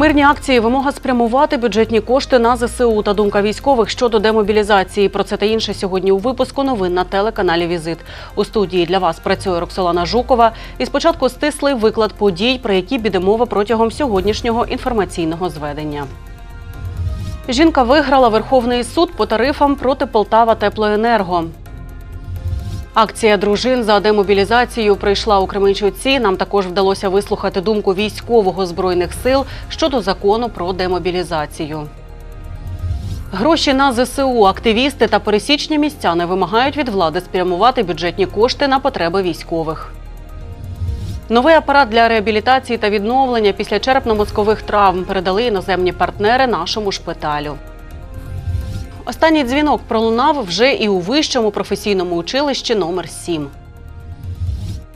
Мирні акції вимога спрямувати бюджетні кошти на ЗСУ та думка військових щодо демобілізації. Про це та інше сьогодні у випуску новин на телеканалі Візит. У студії для вас працює Роксолана Жукова. І спочатку стислий виклад подій, про які піде мова протягом сьогоднішнього інформаційного зведення. Жінка виграла Верховний суд по тарифам проти Полтава Теплоенерго. Акція дружин за демобілізацію прийшла у Кременчуці. Нам також вдалося вислухати думку військового збройних сил щодо закону про демобілізацію. Гроші на ЗСУ активісти та пересічні містяни вимагають від влади спрямувати бюджетні кошти на потреби військових. Новий апарат для реабілітації та відновлення після черепно-мозкових травм передали іноземні партнери нашому шпиталю. Останній дзвінок пролунав вже і у вищому професійному училищі номер 7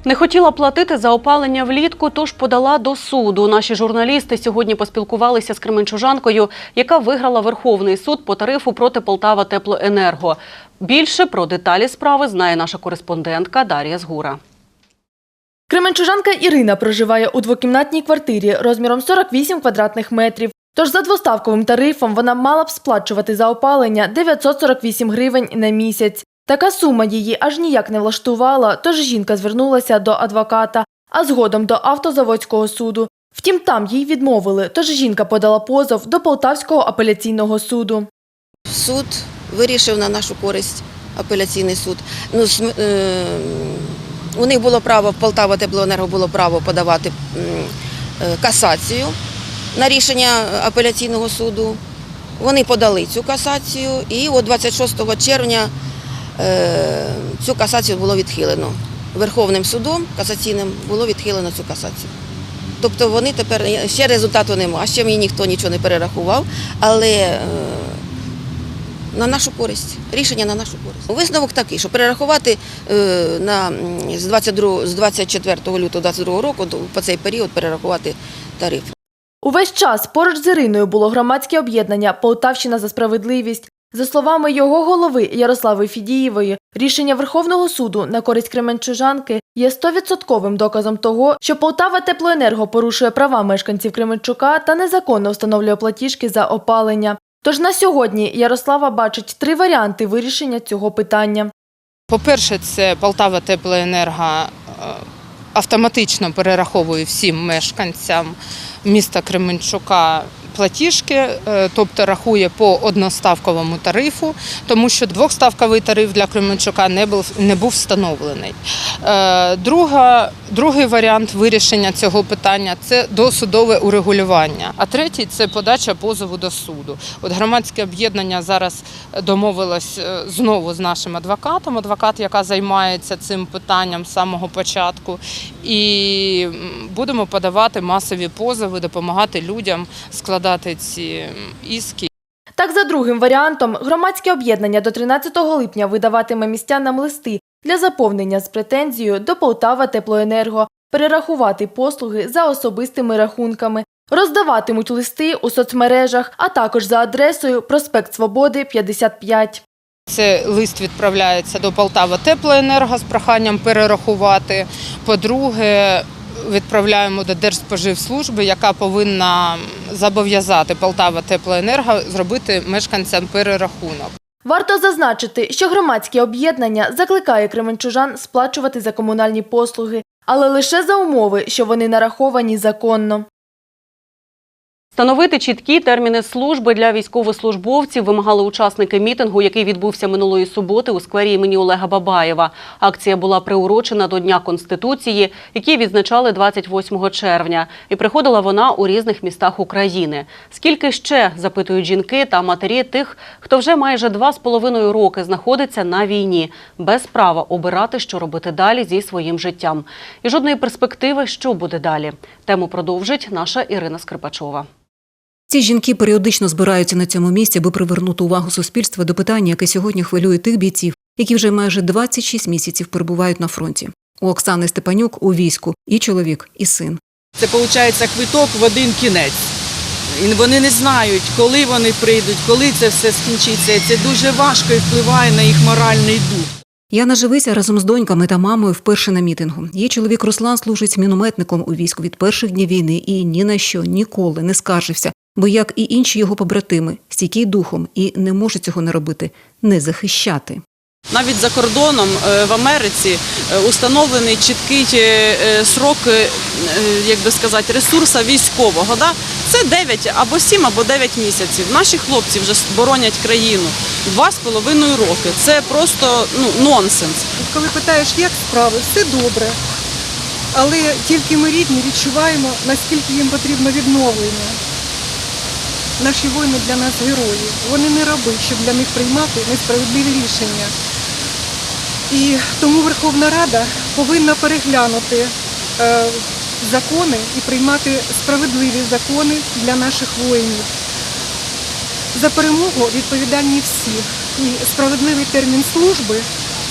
Не хотіла платити за опалення влітку, тож подала до суду. Наші журналісти сьогодні поспілкувалися з кременчужанкою, яка виграла Верховний суд по тарифу проти Полтава Теплоенерго. Більше про деталі справи знає наша кореспондентка Дар'я Згура. Кременчужанка Ірина проживає у двокімнатній квартирі розміром 48 квадратних метрів. Тож за двоставковим тарифом вона мала б сплачувати за опалення 948 гривень на місяць. Така сума її аж ніяк не влаштувала, тож жінка звернулася до адвоката, а згодом до автозаводського суду. Втім, там їй відмовили, тож жінка подала позов до Полтавського апеляційного суду. Суд вирішив на нашу користь апеляційний суд. Ну, е, у них було право, в Полтава Теплоенерго було право подавати е, касацію на рішення апеляційного суду. Вони подали цю касацію і от 26 червня е, цю касацію було відхилено. Верховним судом касаційним було відхилено цю касацію. Тобто вони тепер ще результату немає, ще мені ніхто нічого не перерахував, але е, на нашу користь, рішення на нашу користь. Висновок такий, що перерахувати е, на, з, 22, з 24 лютого 2022 року по цей період перерахувати тариф. Увесь час поруч з Іриною було громадське об'єднання Полтавщина за справедливість. За словами його голови Ярослави Фідієвої, рішення Верховного суду на користь Кременчужанки є стовідсотковим доказом того, що Полтава Теплоенерго порушує права мешканців Кременчука та незаконно встановлює платіжки за опалення. Тож на сьогодні Ярослава бачить три варіанти вирішення цього питання. По-перше, це Полтава Теплоенерго е, автоматично перераховує всім мешканцям міста Кременчука платіжки, е, тобто рахує по одноставковому тарифу, тому що двохставковий тариф для Кременчука не був, не був встановлений. Е, Друга, другий варіант вирішення цього питання це досудове урегулювання. А третій це подача позову до суду. От громадське об'єднання зараз домовилось е, знову з нашим адвокатом, адвокат, яка займається цим питанням з самого початку, і будемо подавати масові позови, допомагати людям складати ці іски. Так, за другим варіантом, громадське об'єднання до 13 липня видаватиме містянам листи для заповнення з претензією до Полтава Теплоенерго, перерахувати послуги за особистими рахунками, роздаватимуть листи у соцмережах, а також за адресою Проспект Свободи 55. Це лист відправляється до Полтава Теплоенерго з проханням перерахувати. По-друге, відправляємо до Держспоживслужби, яка повинна зобов'язати Полтава Теплоенерго зробити мешканцям перерахунок. Варто зазначити, що громадське об'єднання закликає кременчужан сплачувати за комунальні послуги, але лише за умови, що вони нараховані законно. Встановити чіткі терміни служби для військовослужбовців вимагали учасники мітингу, який відбувся минулої суботи у сквері імені Олега Бабаєва. Акція була приурочена до Дня Конституції, який відзначали 28 червня. І приходила вона у різних містах України. Скільки ще запитують жінки та матері тих, хто вже майже два з половиною роки знаходиться на війні, без права обирати, що робити далі зі своїм життям. І жодної перспективи, що буде далі. Тему продовжить наша Ірина Скрипачова. Ці жінки періодично збираються на цьому місці, аби привернути увагу суспільства до питання, яке сьогодні хвилює тих бійців, які вже майже 26 місяців перебувають на фронті. У Оксани Степанюк у війську і чоловік, і син. Це виходить квиток в один кінець. І вони не знають, коли вони прийдуть, коли це все скінчиться. І це дуже важко і впливає на їх моральний дух. Яна Живися разом з доньками та мамою вперше на мітингу. Її чоловік Руслан служить мінометником у війську від перших днів війни і ні на що ніколи не скаржився, бо як і інші його побратими, стійкий духом і не може цього не робити, не захищати. Навіть за кордоном е, в Америці е, установлений чіткий е, срок, як би сказати, ресурсу військового. Да? Це 9 або 7, або 9 місяців. Наші хлопці вже боронять країну два з половиною роки. Це просто ну, нонсенс. Коли питаєш, як справи, все добре. Але тільки ми рідні відчуваємо, наскільки їм потрібно відновлення. Наші воїни для нас герої. Вони не раби, щоб для них приймати несправедливі рішення. І тому Верховна Рада повинна переглянути е, закони і приймати справедливі закони для наших воїнів. За перемогу відповідальні всі. І справедливий термін служби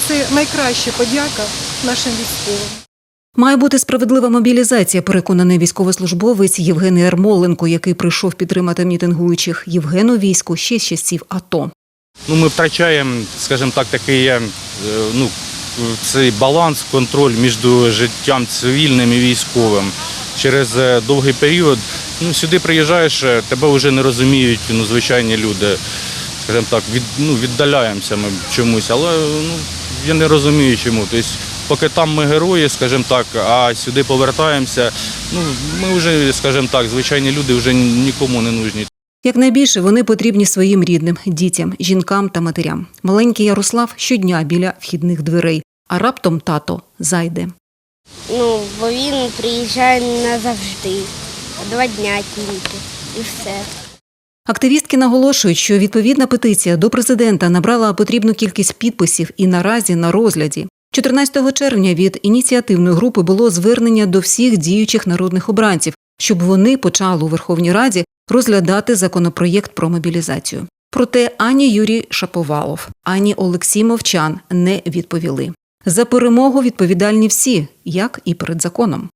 це найкраща подяка нашим військовим. Має бути справедлива мобілізація, переконаний військовослужбовець Євген Ярмоленко, який прийшов підтримати мітингуючих. Євген у війську ще з часів АТО. Ну, ми втрачаємо, скажімо так, такий е, ну, цей баланс, контроль між життям цивільним і військовим. Через е, довгий період ну, сюди приїжджаєш, е, тебе вже не розуміють ну, звичайні люди. Скажімо так, від, ну, віддаляємося ми чомусь, але ну, я не розумію чому. Тобто, поки там ми герої, скажімо так, а сюди повертаємося, ну, ми вже, скажімо так, звичайні люди вже нікому не нужні. Якнайбільше вони потрібні своїм рідним, дітям, жінкам та матерям. Маленький Ярослав щодня біля вхідних дверей, а раптом тато зайде. Ну, бо він приїжджає назавжди. Два дня тільки. І все. Активістки наголошують, що відповідна петиція до президента набрала потрібну кількість підписів і наразі на розгляді. 14 червня від ініціативної групи було звернення до всіх діючих народних обранців, щоб вони почали у Верховній Раді розглядати законопроєкт про мобілізацію. Проте ані Юрій Шаповалов, ані Олексій Мовчан не відповіли. За перемогу відповідальні всі, як і перед законом.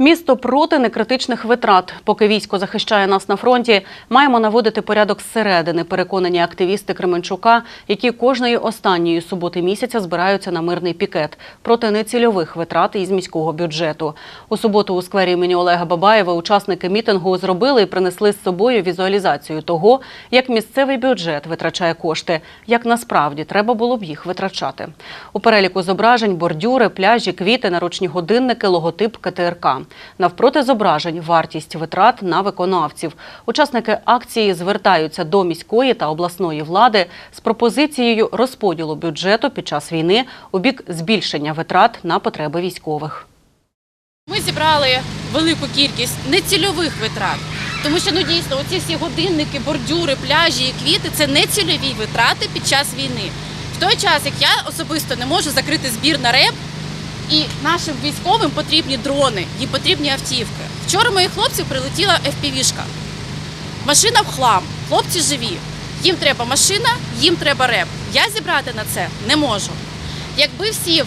Місто проти некритичних витрат. Поки військо захищає нас на фронті, маємо наводити порядок зсередини. Переконані активісти Кременчука, які кожної останньої суботи місяця збираються на мирний пікет проти нецільових витрат із міського бюджету. У суботу у сквері імені Олега Бабаєва учасники мітингу зробили і принесли з собою візуалізацію того, як місцевий бюджет витрачає кошти, як насправді треба було б їх витрачати. У переліку зображень бордюри, пляжі, квіти, наручні годинники, логотип КТРК. Навпроти зображень вартість витрат на виконавців. Учасники акції звертаються до міської та обласної влади з пропозицією розподілу бюджету під час війни у бік збільшення витрат на потреби військових. Ми зібрали велику кількість нецільових витрат, тому що ну дійсно оці всі годинники, бордюри, пляжі і квіти це нецільові витрати під час війни. В той час, як я особисто не можу закрити збір на реп, і нашим військовим потрібні дрони, їм потрібні автівки. Вчора моїх хлопців прилетіла FPV-шка. Машина в хлам, хлопці живі. Їм треба машина, їм треба реп. Я зібрати на це не можу. Якби всі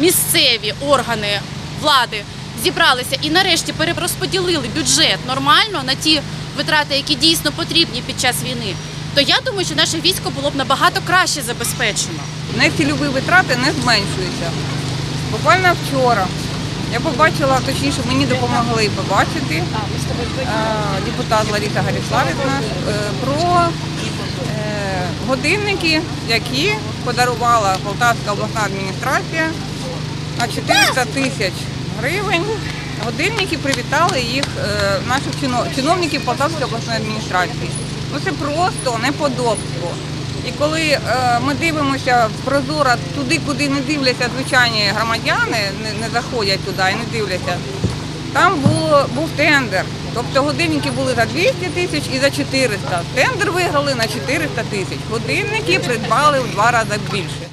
місцеві органи влади зібралися і нарешті перерозподілили бюджет нормально на ті витрати, які дійсно потрібні під час війни, то я думаю, що наше військо було б набагато краще забезпечено. нецільові витрати не зменшуються. Буквально вчора я побачила, точніше, мені допомогли побачити е, депутат Лариса Гаріславівна е, про е, годинники, які подарувала Полтавська обласна адміністрація на 400 тисяч гривень. Годинники привітали їх наших чино- чиновників Полтавської обласної адміністрації. Ну це просто неподобство. І коли е, ми дивимося прозоро туди, куди не дивляться звичайні громадяни, не, заходять туди і не дивляться, там був тендер. Тобто годинники були за 200 тисяч і за 400. Тендер виграли на 400 тисяч. Годинники придбали в два рази більше.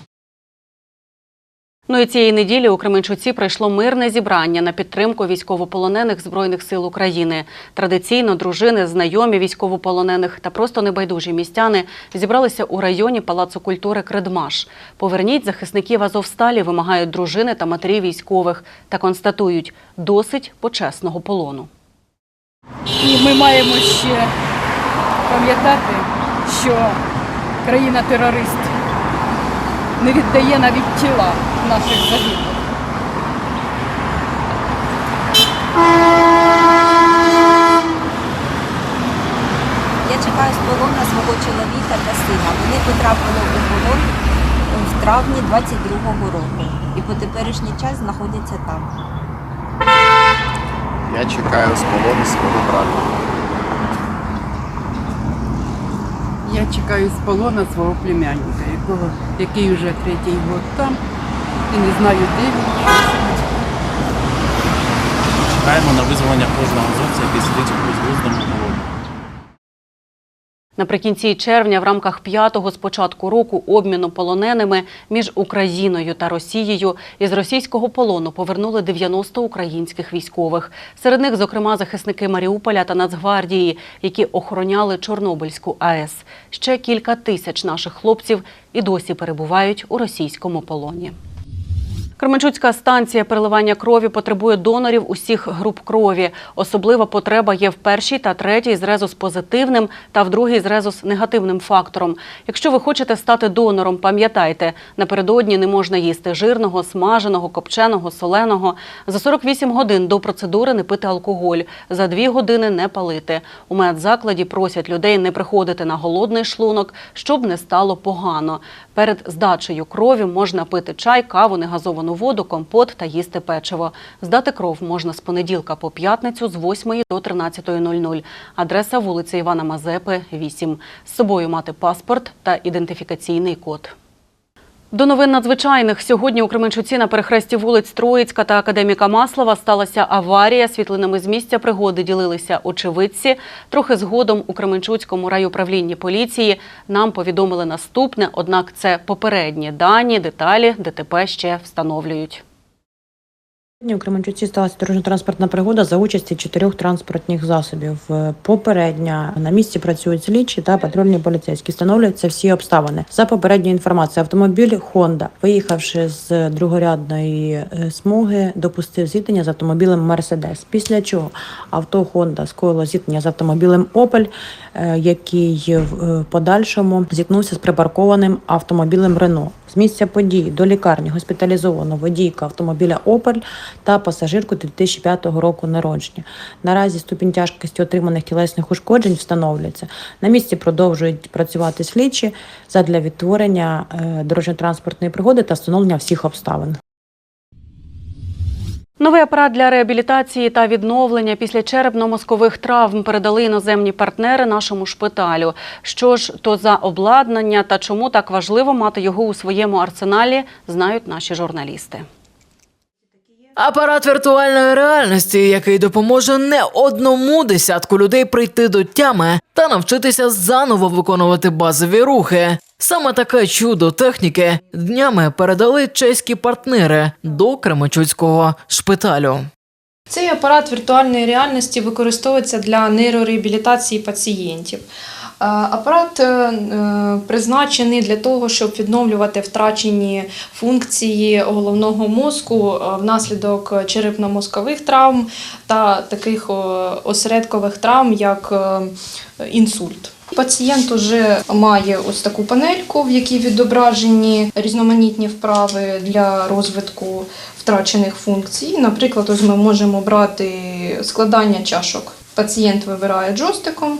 Ну і цієї неділі у Кременчуці пройшло мирне зібрання на підтримку військовополонених Збройних сил України. Традиційно дружини, знайомі військовополонених та просто небайдужі містяни зібралися у районі Палацу культури Кредмаш. Поверніть захисників Азовсталі, вимагають дружини та матері військових та констатують досить почесного полону. І ми маємо ще пам'ятати, що країна-терорист не віддає навіть тіла наших загиблих. Я чекаю з полону свого чоловіка та сина. Вони потрапили у полон в травні 22-го року і по теперішній час знаходяться там. Я чекаю з полону свого брата. Я чекаю з полона свого племянника, якого, який вже третій год там і не знаю, де він. Чекаємо на визволення кожного азовця, який сидить у безглуздому. Наприкінці червня, в рамках п'ятого з початку року обміну полоненими між Україною та Росією із російського полону повернули 90 українських військових. Серед них, зокрема, захисники Маріуполя та Нацгвардії, які охороняли Чорнобильську АЕС. Ще кілька тисяч наших хлопців і досі перебувають у російському полоні. Кременчуцька станція переливання крові потребує донорів усіх груп крові. Особлива потреба є в першій та третій з позитивним та в другій з негативним фактором. Якщо ви хочете стати донором, пам'ятайте, напередодні не можна їсти жирного, смаженого, копченого, соленого. За 48 годин до процедури не пити алкоголь, за 2 години не палити. У медзакладі просять людей не приходити на голодний шлунок, щоб не стало погано. Перед здачею крові можна пити чай, каву, негазовану воду, компот та їсти печиво. Здати кров можна з понеділка по п'ятницю з 8 до 13.00. Адреса вулиця Івана Мазепи, 8. З собою мати паспорт та ідентифікаційний код. До новин надзвичайних сьогодні у Кременчуці на перехресті вулиць Троїцька та Академіка Маслова сталася аварія. Світлинами з місця пригоди ділилися очевидці. Трохи згодом у Кременчуцькому райуправлінні поліції нам повідомили наступне, однак це попередні дані, деталі ДТП ще встановлюють. У Кременчуці сталася дорожньо-транспортна пригода за участі чотирьох транспортних засобів. Е, Попередня на місці працюють слідчі та патрульні поліцейські. Встановлюються всі обставини. За попередньою інформацією, автомобіль Honda, виїхавши з другорядної е, смуги, допустив зіткнення з автомобілем Mercedes. Після чого авто Honda скоїло зіткнення з автомобілем е, який в е, подальшому зіткнувся з припаркованим автомобілем Renault. З місця події до лікарні госпіталізовано водійка автомобіля Opel та пасажирку 2005 року народження. Наразі ступінь тяжкості отриманих тілесних ушкоджень встановлюється. На місці продовжують працювати слідчі задля відтворення е, дорожньо-транспортної пригоди та встановлення всіх обставин. Новий апарат для реабілітації та відновлення після черепно-мозкових травм передали іноземні партнери нашому шпиталю. Що ж то за обладнання та чому так важливо мати його у своєму арсеналі, знають наші журналісти. Апарат віртуальної реальності, який допоможе не одному десятку людей прийти до тями та навчитися заново виконувати базові рухи. Саме таке чудо техніки днями передали чеські партнери до Кременчуцького шпиталю. Цей апарат віртуальної реальності використовується для нейрореабілітації пацієнтів. Е, Апарат е, е, призначений для того, щоб відновлювати втрачені функції головного мозку внаслідок черепно-мозкових травм та таких осередкових травм, як інсульт. Пацієнт уже має ось таку панельку, в якій відображені різноманітні вправи для розвитку втрачених функцій. Наприклад, ось ми можемо брати складання чашок. Пацієнт вибирає джойстиком.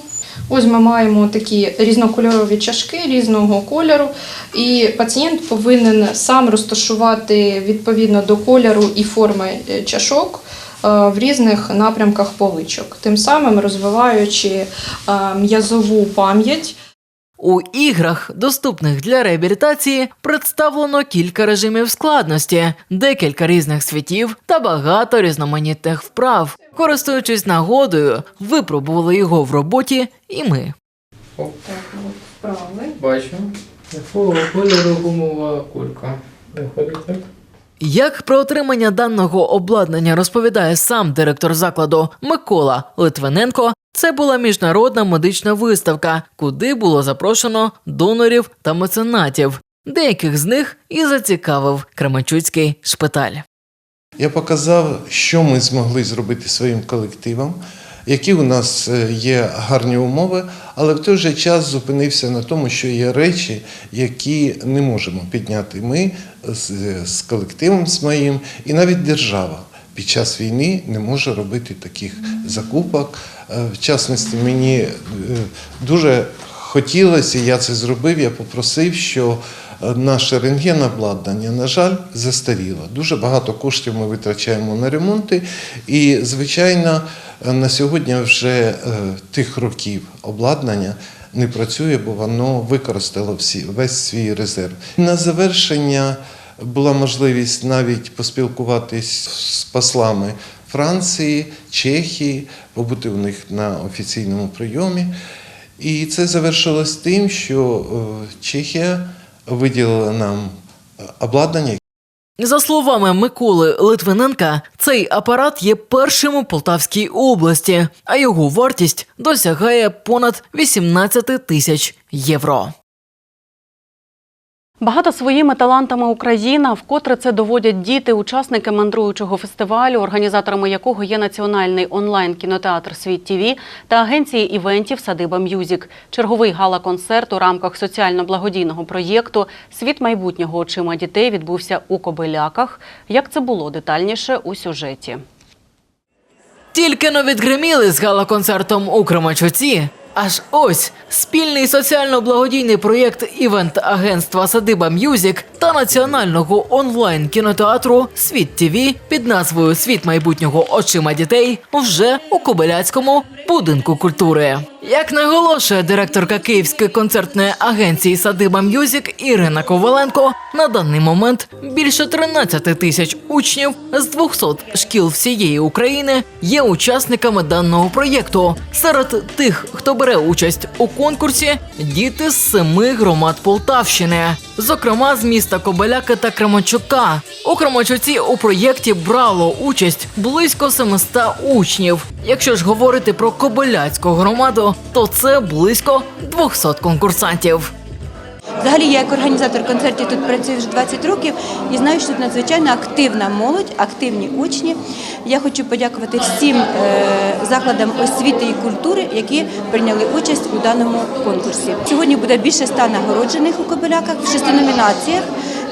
Ось ми маємо такі різнокольорові чашки різного кольору, і пацієнт повинен сам розташувати відповідно до кольору і форми е, чашок в різних напрямках поличок, тим самим розвиваючи е, м'язову пам'ять. У іграх, доступних для реабілітації, представлено кілька режимів складності, декілька різних світів та багато різноманітних вправ. Користуючись нагодою, випробували його в роботі і ми. Бачу. Якого кольору гумова кулька? Виходить так. Як про отримання даного обладнання розповідає сам директор закладу Микола Литвиненко, це була міжнародна медична виставка, куди було запрошено донорів та меценатів. Деяких з них і зацікавив Кременчуцький шпиталь. Я показав, що ми змогли зробити своїм колективом, які у нас е, є гарні умови, але в той же час зупинився на тому, що є речі, які не можемо підняти ми з, колективом з моїм, і навіть держава під час війни не може робити таких закупок. Е, В частності, мені е, дуже хотілося, я це зробив. Я попросив, що наше рентгенобладнання, на жаль, застаріло. Дуже багато коштів ми витрачаємо на ремонти, і, звичайно, на сьогодні вже е, тих років обладнання. Не працює, бо воно використало всі, весь свій резерв. На завершення була можливість навіть поспілкуватись з послами Франції, Чехії, побути у них на офіційному прийомі. І це завершилось тим, що е, Чехія виділила нам е, обладнання. За словами Миколи Литвиненка, цей апарат є першим у Полтавській області, а його вартість досягає понад 18 тисяч євро. Багато своїми талантами Україна, вкотре це доводять діти, учасники мандруючого фестивалю, організаторами якого є національний онлайн кінотеатр Світ ТІВІ та агенції івентів Садиба М'юзік. Черговий гала-концерт у рамках соціально-благодійного проєкту Світ майбутнього очима дітей відбувся у Кобиляках. Як це було детальніше у сюжеті? Тільки но відгриміли з гала-концертом у Кременчуці. Аж ось спільний соціально-благодійний проєкт івент агентства Садиба М'юзік та національного онлайн кінотеатру Світ ТІВІ під назвою Світ майбутнього очима дітей вже у Кобиляцькому будинку культури. Як наголошує директорка Київської концертної агенції Садиба М'юзік Ірина Коваленко, на даний момент більше 13 тисяч учнів з 200 шкіл всієї України є учасниками даного проєкту. Серед тих, хто бере участь у конкурсі, діти з семи громад Полтавщини, зокрема з міста Кобеляки та Кременчука. У Кременчуці у проєкті брало участь близько 700 учнів. Якщо ж говорити про Кобеляцьку громаду, то це близько 200 конкурсантів. Взагалі, я як організатор концертів тут працюю вже 20 років і знаю, що тут надзвичайно активна молодь, активні учні. Я хочу подякувати всім е, закладам освіти і культури, які прийняли участь у даному конкурсі. Сьогодні буде більше ста нагороджених у Кобиляках в шести номінаціях.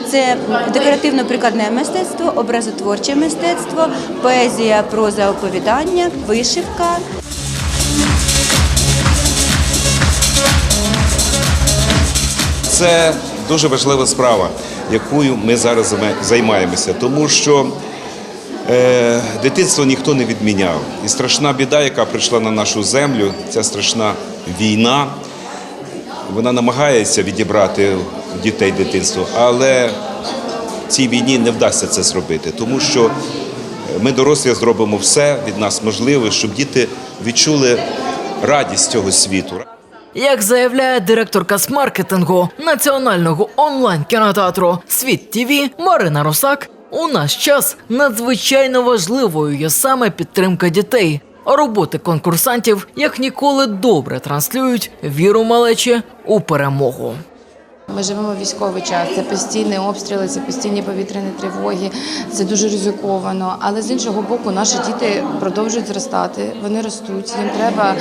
Це декоративно-прикладне мистецтво, образотворче мистецтво, поезія, проза, оповідання, вишивка, Це дуже важлива справа, якою ми зараз займаємося, тому що е, дитинство ніхто не відміняв. І страшна біда, яка прийшла на нашу землю, ця страшна війна, вона намагається відібрати дітей дитинство, але цій війні не вдасться це зробити, тому що ми дорослі зробимо все від нас можливе, щоб діти відчули радість цього світу. Як заявляє директорка з маркетингу національного онлайн кінотеатру Світ ТІВІ Марина Русак, у наш час надзвичайно важливою є саме підтримка дітей. Роботи конкурсантів як ніколи добре транслюють віру малечі у перемогу. Ми живемо військовий час. Це постійні обстріли, це постійні повітряні тривоги. Це дуже ризиковано. Але з іншого боку, наші діти продовжують зростати. Вони ростуть. Їм треба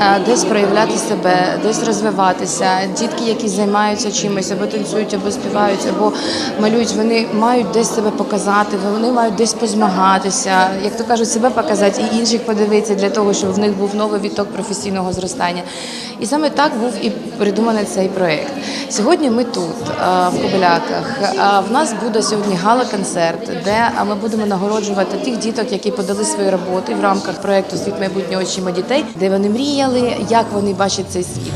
е, десь проявляти себе, десь розвиватися. Дітки, які займаються чимось, або танцюють, або співають, або малюють. Вони мають десь себе показати. Вони мають десь позмагатися. Як то кажуть, себе показати і інших подивитися для того, щоб в них був новий відток професійного зростання. І саме так був і придуманий цей проект. Сьогодні ми тут, е, в Кобиляках. В нас буде сьогодні гала-концерт, де ми будемо нагороджувати тих діток, які подали свої роботи в рамках проекту Світ майбутнього очима дітей, де вони мріяли, як вони бачать цей світ.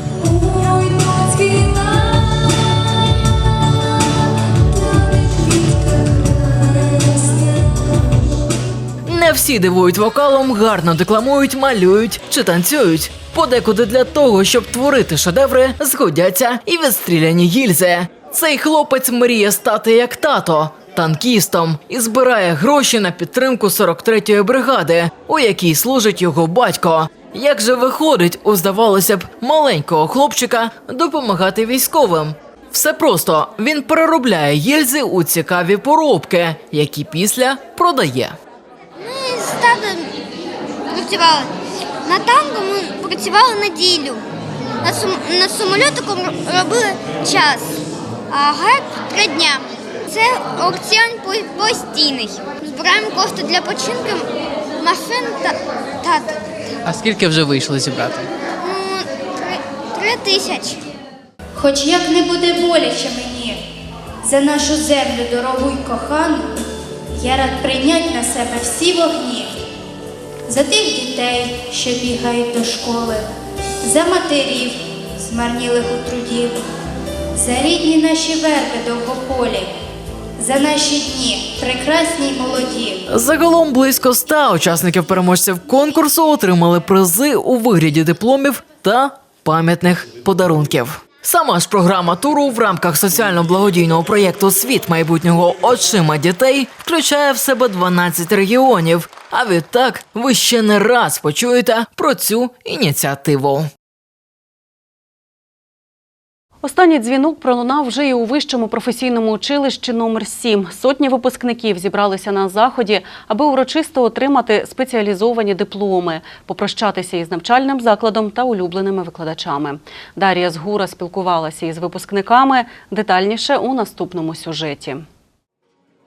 Не всі дивують вокалом, гарно декламують, малюють чи танцюють. Подекуди для того, щоб творити шедеври, згодяться і відстріляні гільзи. Цей хлопець мріє стати як тато. Танкістом і збирає гроші на підтримку 43-ї бригади, у якій служить його батько. Як же виходить, у здавалося б, маленького хлопчика допомагати військовим? Все просто він переробляє гільзи у цікаві поробки, які після продає. Ми працювали На танку ми працювали неділю. На, сум... на самольотику робили час, а греб три дня. Це аукціон постійний. Збираємо кошти для починки машин та, та А скільки вже вийшло зібрати? ну, три, три тисячі. Хоч як не буде боляче мені за нашу землю дорогу й кохану, я рад прийнять на себе всі вогні, за тих дітей, що бігають до школи, за матерів, змарнілих у труді, за рідні наші верби довгополі, за наші дні, прекрасні й молоді. Загалом близько ста учасників переможців конкурсу отримали призи у вигляді дипломів та пам'ятних подарунків. Сама ж програма туру в рамках соціально-благодійного проєкту Світ майбутнього очима дітей включає в себе 12 регіонів. А відтак ви ще не раз почуєте про цю ініціативу. Останній дзвінок пролунав вже і у вищому професійному училищі номер 7 Сотні випускників зібралися на заході, аби урочисто отримати спеціалізовані дипломи, попрощатися із навчальним закладом та улюбленими викладачами. Дар'я Згура спілкувалася із випускниками детальніше у наступному сюжеті.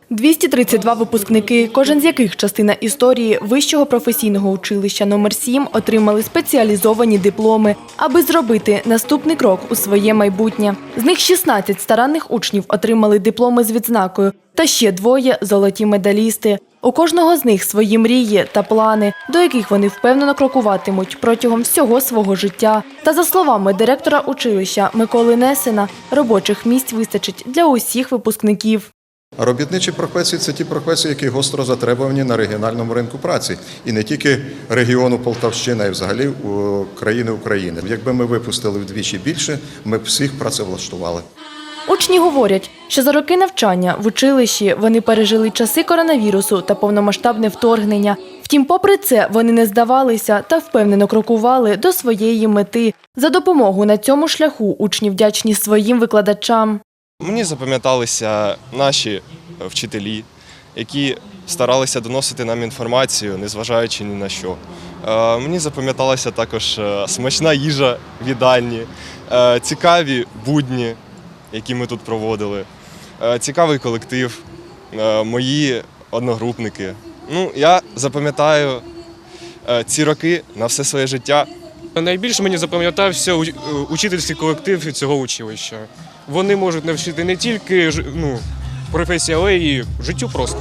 232 випускники, кожен з яких частина історії Вищого професійного училища номер 7 отримали спеціалізовані дипломи, аби зробити наступний крок у своє майбутнє. З них 16 старанних учнів отримали дипломи з відзнакою, та ще двоє золоті медалісти. У кожного з них свої мрії та плани, до яких вони впевнено крокуватимуть протягом всього свого життя. Та за словами директора училища Миколи Несена, робочих місць вистачить для усіх випускників. Робітничі професії це ті професії, які гостро затребувані на регіональному ринку праці, і не тільки регіону Полтавщина, і взагалі країни України. Якби ми випустили вдвічі більше, ми б всіх працевлаштували. Учні говорять, що за роки навчання в училищі вони пережили часи коронавірусу та повномасштабне вторгнення. Втім, попри це, вони не здавалися та впевнено крокували до своєї мети. За допомогу на цьому шляху учні вдячні своїм викладачам. Мені запам'яталися наші вчителі, які старалися доносити нам інформацію, незважаючи ні на що. Е, Мені запам'яталася також е, смачна їжа в їдальні, е, цікаві будні, які ми тут проводили, цікавий колектив, мої одногрупники. Ну, я запам'ятаю ці роки на все своє життя. Найбільше мені запам'ятався учительський колектив цього училища. Вони можуть навчити не тільки ну, професії, але й життю просто.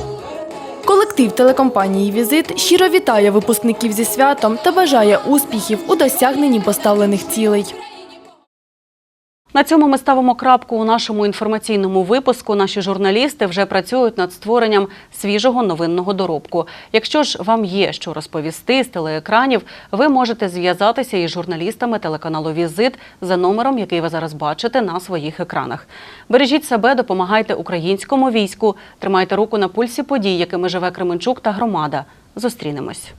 Колектив телекомпанії Візит щиро вітає випускників зі святом та бажає успіхів у досягненні поставлених цілей. На цьому ми ставимо крапку у нашому інформаційному випуску. Наші журналісти вже працюють над створенням свіжого новинного доробку. Якщо ж вам є що розповісти з телеекранів, ви можете зв'язатися із журналістами телеканалу Візит за номером, який ви зараз бачите на своїх екранах. Бережіть себе, допомагайте українському війську, тримайте руку на пульсі подій, якими живе Кременчук та громада. Зустрінемось.